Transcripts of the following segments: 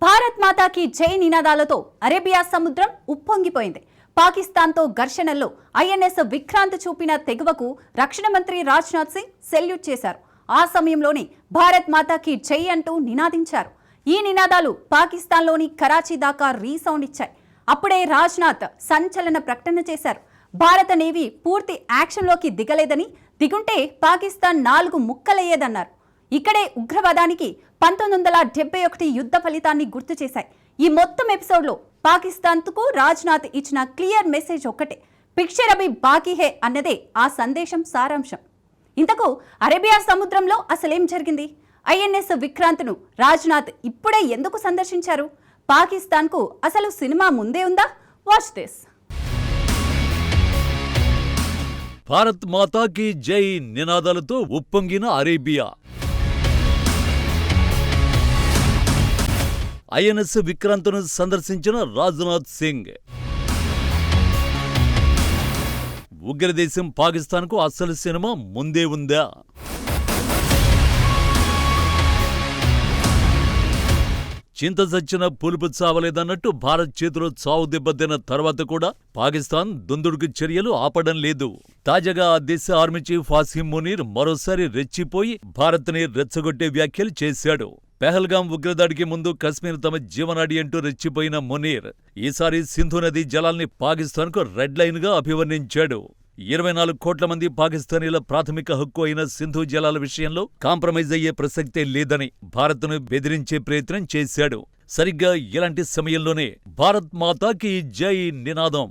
భారత్ మాతాకి జై నినాదాలతో అరేబియా సముద్రం ఉప్పొంగిపోయింది. పాకిస్తాన్తో ఘర్షణల్లో ఐఎన్ఎస్ విక్రాంత్ చూపిన తెగువకు రక్షణ మంత్రి రాజ్నాథ్ సింగ్ సెల్యూట్ చేశారు. ఆ సమయంలోనే భారత్ మాతాకి జై అంటూ నినాదించారు. ఈ నినాదాలు పాకిస్తాన్లోని కరాచీ దాకా రీసౌండ్ ఇచ్చాయి. అప్పుడే రాజ్నాథ్ సంచలన ప్రకటన చేశారు. భారత నేవీ పూర్తి యాక్షన్లోకి దిగలేదని దిగుంటే పాకిస్తాన్ నాలుగు ముక్కలయ్యేదన్నారు. ఇక్కడే ఉగ్రవాదానికి పంతొమ్మిది వందల డెబ్బై ఒకటి యుద్ధ ఫలితాన్ని గుర్తు చేశాయి. ఈ మొత్తం ఎపిసోడ్లో పాకిస్తాన్కు రాజ్నాథ్ ఇచ్చిన క్లియర్ మెసేజ్ ఒక్కటే పిక్చర్ అభి బాకీ హే అన్నదే ఆ సందేశం సారాంశం. ఇంతకు అరేబియా సముద్రంలో అసలేం జరిగింది? ఐఎన్ఎస్ విక్రాంత్ను రాజ్నాథ్ ఇప్పుడే ఎందుకు సందర్శించారు? పాకిస్తాన్కు అసలు సినిమా ముందే ఉందా? Watch this. భారత్ మాతాకి జై నినాదాలతో ఉప్పొంగిన అరేబియా. ఐఎన్ఎస్ విక్రాంత్ను సందర్శించిన రాజ్నాథ్ సింగ్. ఉగ్రదేశం పాకిస్తాన్కు అసలు సినిమా ముందే ఉందా? చింత చచ్చిన పులుపు చావలేదన్నట్టు భారత్ చేతిలో చావు దెబ్బతిన్న తర్వాత కూడా పాకిస్తాన్ దుందుడుకు చర్యలు ఆపడం లేదు. తాజాగా ఆ దేశ ఆర్మీ చీఫ్ ఫాసిం మునీర్ మరోసారి రెచ్చిపోయి భారత్ని రెచ్చగొట్టే వ్యాఖ్యలు చేశాడు. పెహల్గాం ఉగ్రదాడికి ముందు కశ్మీర్ తమ జీవనాడి అంటూ రెచ్చిపోయిన మునీర్ ఈసారి సింధు నది జలాల్ని పాకిస్తాన్కు రెడ్ లైన్గా అభివర్ణించాడు. ఇరవై నాలుగు కోట్ల మంది పాకిస్తానీల ప్రాథమిక హక్కు అయిన సింధు జలాల విషయంలో కాంప్రమైజ్ అయ్యే ప్రసక్తే లేదని భారత్ను బెదిరించే ప్రయత్నం చేశాడు. సరిగ్గా ఇలాంటి సమయంలోనే భారత్ మాతాకి జై నినాదం.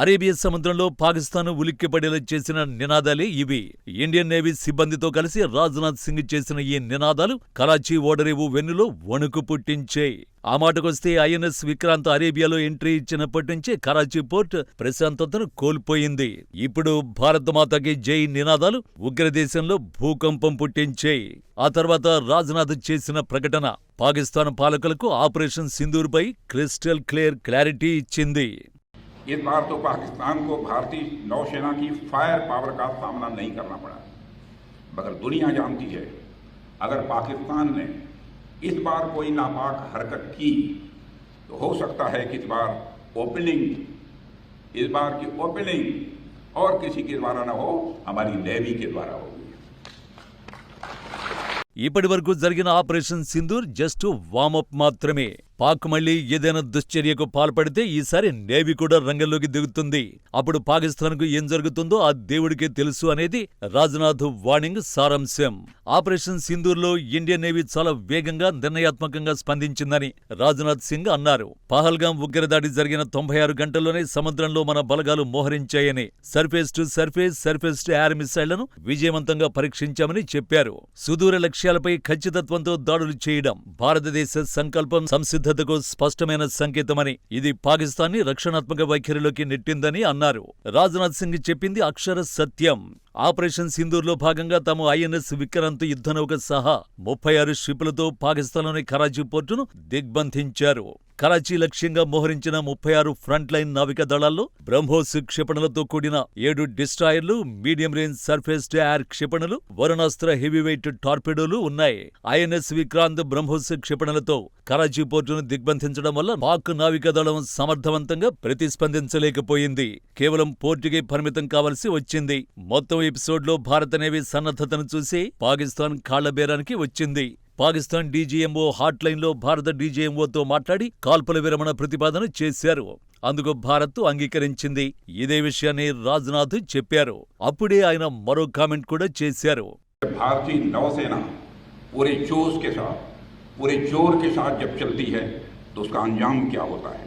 అరేబియా సముద్రంలో పాకిస్తాన్ ఉలిక్కిపడేలా చేసిన నినాదాలే ఇవి. ఇండియన్ నేవీ సిబ్బందితో కలిసి రాజ్నాథ్ సింగ్ చేసిన ఈ నినాదాలు కరాచీ ఓడరేవు వెన్నులో వణుకు పుట్టించాయి. ఆ మాటకొస్తే ఐఎన్ఎస్ విక్రాంత్ అరేబియాలో ఎంట్రీ ఇచ్చినప్పటి నుంచి కరాచీ పోర్ట్ ప్రశాంతతను కోల్పోయింది. ఇప్పుడు భారత మాతకి జై నినాదాలు ఉగ్రదేశంలో భూకంపం పుట్టించాయి. ఆ తర్వాత రాజ్నాథ్ చేసిన ప్రకటన పాకిస్తాన్ పాలకులకు ఆపరేషన్ సింధూర్పై క్రిస్టల్ క్లియర్ క్లారిటీ ఇచ్చింది. इस बार तो पाकिस्तान को भारतीय नौसेना की फायर पावर का सामना नहीं करना पड़ा मगर दुनिया जानती है अगर पाकिस्तान ने इस बार कोई नापाक हरकत की तो हो सकता है कि इस बार ओपनिंग इस बार की ओपनिंग और किसी के द्वारा न हो हमारी नेवी के द्वारा होगी ఇప్పటి వరకు జరిగిన ఆపరేషన్ సింధూర్ జస్ట్ వామప్ మాత్రమే పాక్ మళ్ళీ ఏదైనా దుశ్చర్యకు పాల్పడితే ఈసారి నేవీ కూడా రంగంలోకి దిగుతుంది. అప్పుడు పాకిస్తాన్కు ఏం జరుగుతుందో ఆ దేవుడికే తెలుసు అనేది రాజ్నాథ్ వార్నింగ్ సారాంశం. ఆపరేషన్ సింధూర్లో ఇండియన్ నేవీ చాలా వేగంగా నిర్ణయాత్మకంగా స్పందించిందని రాజ్నాథ్ సింగ్ అన్నారు. పహల్గాం ఉగ్రదాడి జరిగిన తొంభై ఆరు గంటల్లోనే సముద్రంలో మన బలగాలు మోహరించాయని surface to surface surface to air మిసైళ్ళను విజయవంతంగా పరీక్షించామని చెప్పారు. సుదూర లక్ష్యాలపై ఖచ్చితత్వంతో దాడులు చేయడం భారతదేశ సంకల్పం సంసిద్ధతకు స్పష్టమైన సంకేతమని ఇది పాకిస్తాన్ని రక్షణాత్మక వైఖరిలోకి నెట్టిందని అన్నారు. రాజ్నాథ్ సింగ్ చెప్పింది అక్షర సత్యం. ఆపరేషన్ సింధూర్లో భాగంగా తాము ఐఎన్ఎస్ విక్రాంత్ యుద్ధనౌక సహా ముప్పై ఆరు షిపులతో పాకిస్తాన్లోని కరాచీ పోర్టును దిగ్బంధించారు. కరాచీ లక్ష్యంగా మోహరించిన ముప్పై ఆరు ఫ్రంట్ లైన్ నావికా దళాల్లో బ్రహ్మోస్ క్షిపణులతో కూడిన ఏడు డిస్ట్రాయర్లు medium range surface to air క్షిపణులు వరుణాస్త్ర హెవీవెయిట్ టార్పెడోలు ఉన్నాయి. ఐఎన్ఎస్ విక్రాంత్ బ్రహ్మోస్ క్షిపణులతో కరాచీ పోర్టును దిగ్బంధించడం వల్ల పాక్ నావికా దళం సమర్థవంతంగా ప్రతిస్పందించలేకపోయింది. కేవలం పోర్టుకే పరిమితం కావలసి వచ్చింది. మొత్తం ఎపిసోడ్లో భారత నేవీ సన్నద్ధతను చూసి పాకిస్తాన్ కాళ్లబేరానికి వచ్చింది పాకిస్తాన్ డీజీఎంఓ హాట్ లైన్లో భారత డీజీఎంఓతో మాట్లాడి కాల్పుల విరమణ ప్రతిపాదన చేశారు అందుకు భారత్ అంగీకరించింది ఇదే విషయాన్ని రాజ్నాథ్ చెప్పారు అప్పుడే ఆయన మరో కామెంట్ కూడా చేశారు भारतीय नौसेना पूरे जोश के साथ पूरे जोर के साथ जब चलती है तो उसका अंजाम क्या होता है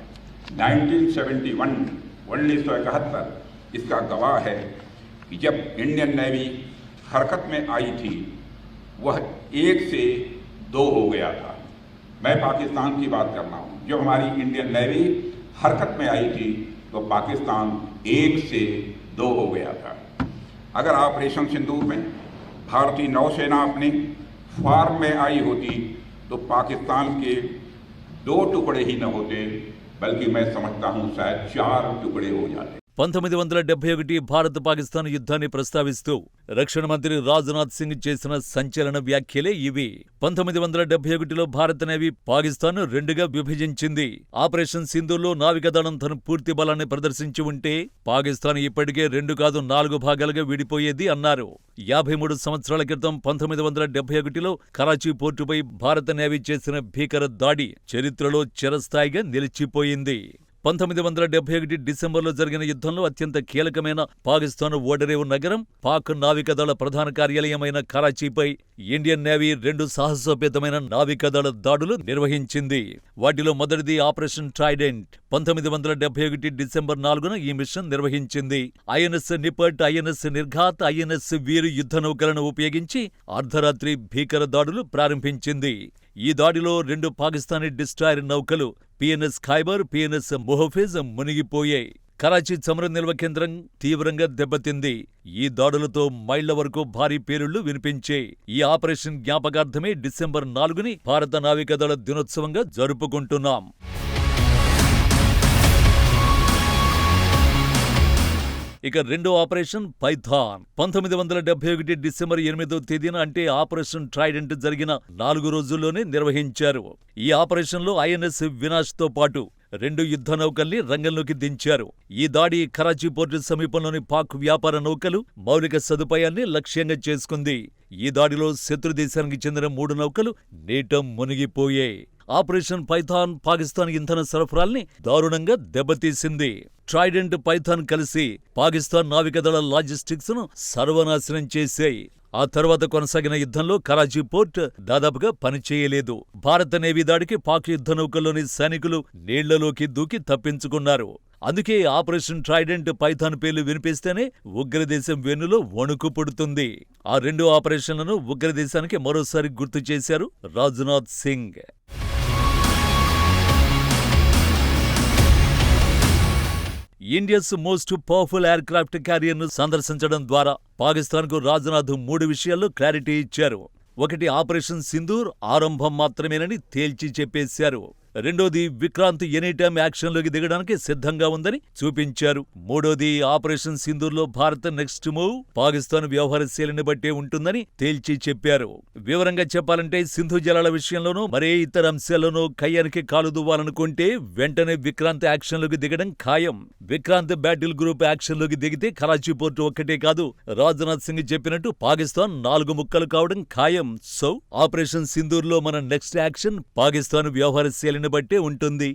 1971 उन्नीस सौ इकहत्तर इसका गवाह है कि जब इंडियन नेवी हरकत में आई थी, वह एक से दो हो गया था। मैं पाकिस्तान की बात कर रहा हूँ। जब हमारी इंडियन नेवी हरकत में आई थी तो पाकिस्तान एक से दो हो गया था। अगर ऑपरेशन सिंदूर में भारतीय नौसेना अपने फार्म में आई होती तो पाकिस्तान के दो टुकड़े ही न होते, बल्कि मैं समझता हूँ शायद चार टुकड़े हो जाते। పంతొమ్మిది వందల డెబ్బై ఒకటి భారత్ పాకిస్తాన్ యుద్ధాన్ని ప్రస్తావిస్తూ రక్షణ మంత్రి రాజ్నాథ్ సింగ్ చేసిన సంచలన వ్యాఖ్యలే ఇవి. పంతొమ్మిది వందల డెబ్బై ఒకటిలో భారత నేవీ పాకిస్తాన్ రెండుగా విభజించింది. ఆపరేషన్ సింధులో నావికాదళం తన పూర్తి బలాన్ని ప్రదర్శించి ఉంటే పాకిస్తాన్ ఇప్పటికే రెండు కాదు నాలుగు భాగాలుగా విడిపోయేది అన్నారు. యాభై మూడు సంవత్సరాల క్రితం పంతొమ్మిది వందల డెబ్బై ఒకటిలో కరాచీ పోర్టుపై భారత నేవీ చేసిన భీకర దాడి చరిత్రలో చిరస్థాయిగా నిలిచిపోయింది. పంతొమ్మిది వందల డెబ్బై ఒకటి డిసెంబర్లో జరిగిన యుద్ధంలో అత్యంత కీలకమైన పాకిస్తాన్ ఓడరేవు నగరం పాక్ నావికాదళ ప్రధాన కార్యాలయమైన కరాచీపై ఇండియన్ నేవీ రెండు సాహసోపేతమైన నావికాదళ దాడులు నిర్వహించింది. వాటిలో మొదటిది ఆపరేషన్ ట్రైడెంట్. పంతొమ్మిది వందల డెబ్బై ఒకటి డిసెంబర్ నాలుగున ఈ మిషన్ నిర్వహించింది. INS Nipat INS Nirghat INS Veer యుద్ధ నౌకలను ఉపయోగించి అర్ధరాత్రి భీకర దాడులు ప్రారంభించింది. ఈ దాడిలో రెండు పాకిస్తానీ డిస్ట్రాయర్ నౌకలు పిఎన్ఎస్ ఖైబర్ పిఎన్ఎస్ మొహఫిజ్ మునిగిపోయాయి. కరాచీ చమురు నిల్వ కేంద్రం తీవ్రంగా దెబ్బతింది. ఈ దాడులతో మైళ్ళ వరకు భారీ పేలుళ్ళు వినిపించే ఈ ఆపరేషన్ జ్ఞాపకార్థమే డిసెంబర్ నాలుగుని భారత నావికాదళ దినోత్సవంగా జరుపుకుంటున్నాం. ఇక రెండో ఆపరేషన్ పైథాన్. పంతొమ్మిది వందల డెబ్బై ఒకటి డిసెంబర్ ఎనిమిదో తేదీన అంటే ఆపరేషన్ ట్రైడెంట్ జరిగిన నాలుగు రోజుల్లోనే నిర్వహించారు. ఈ ఆపరేషన్లో ఐఎన్ఎస్ వినాష్తో పాటు రెండు యుద్ధ నౌకల్ని రంగంలోకి దించారు. ఈ దాడి కరాచీ పోర్టు సమీపంలోని పాక్ వ్యాపార నౌకలు మౌలిక సదుపాయాన్ని లక్ష్యంగా చేసుకుంది. ఈ దాడిలో శత్రు దేశానికి చెందిన మూడు నౌకలు నీటం మునిగిపోయాయి. ఆపరేషన్ పైథాన్ పాకిస్తాన్ ఇంధన సరఫరాల్ని దారుణంగా దెబ్బతీసింది. ట్రైడెంట్ పైథాన్ కలిసి పాకిస్తాన్ నావికాదళ లాజిస్టిక్స్ను సర్వనాశనం చేశాయి. ఆ తర్వాత కొనసాగిన యుద్ధంలో కరాచీ పోర్ట్ దాదాపుగా పనిచేయలేదు. భారత నేవీ దాడికి పాక్ యుద్ధ నౌకల్లోని సైనికులు నీళ్ళలోకి దూకి తప్పించుకున్నారు. అందుకే ఆపరేషన్ ట్రైడెంట్ పైథాన్ పేర్లు వినిపిస్తేనే ఉగ్రదేశం వెన్నులో వణుకు పుడుతుంది. ఆ రెండు ఆపరేషన్లను ఉగ్రదేశానికి మరోసారి గుర్తు చేశారు Rajnath Singh. India's most powerful aircraft క్యారియర్ను సందర్శించడం ద్వారా పాకిస్తాన్కు రాజ్నాథ్ మూడు విషయాల్లో క్లారిటీ ఇచ్చారు. ఒకటి ఆపరేషన్ సింధూర్ ఆరంభం మాత్రమేనని తేల్చి చెప్పేశారు. రెండోది విక్రాంత్ ఎనీ టైమ్ యాక్షన్లోకి దిగడానికి సిద్ధంగా ఉందని చూపించారు. మూడోది ఆపరేషన్ సింధూర్లో భారత్ నెక్స్ట్ మూవ్ పాకిస్తాన్ వ్యవహార శైలిని బట్టే ఉంటుందని తేల్చి చెప్పారు. వివరంగా చెప్పాలంటే సింధు జలాల విషయంలోనూ మరే ఇతర అంశాల్లోనూ కయ్యానికి కాలు దువ్వాలనుకుంటే వెంటనే విక్రాంత్ యాక్షన్లోకి దిగడం ఖాయం. విక్రాంత్ బ్యాటిల్ గ్రూప్ యాక్షన్లోకి దిగితే కరాచీ పోర్టు ఒక్కటే కాదు రాజ్నాథ్ సింగ్ చెప్పినట్టు పాకిస్తాన్ నాలుగు ముక్కలు కావడం ఖాయం. సో ఆపరేషన్ సింధూర్లో మన నెక్స్ట్ యాక్షన్ పాకిస్తాన్ వ్యవహార శైలిని బట్టే ఉంటుంది.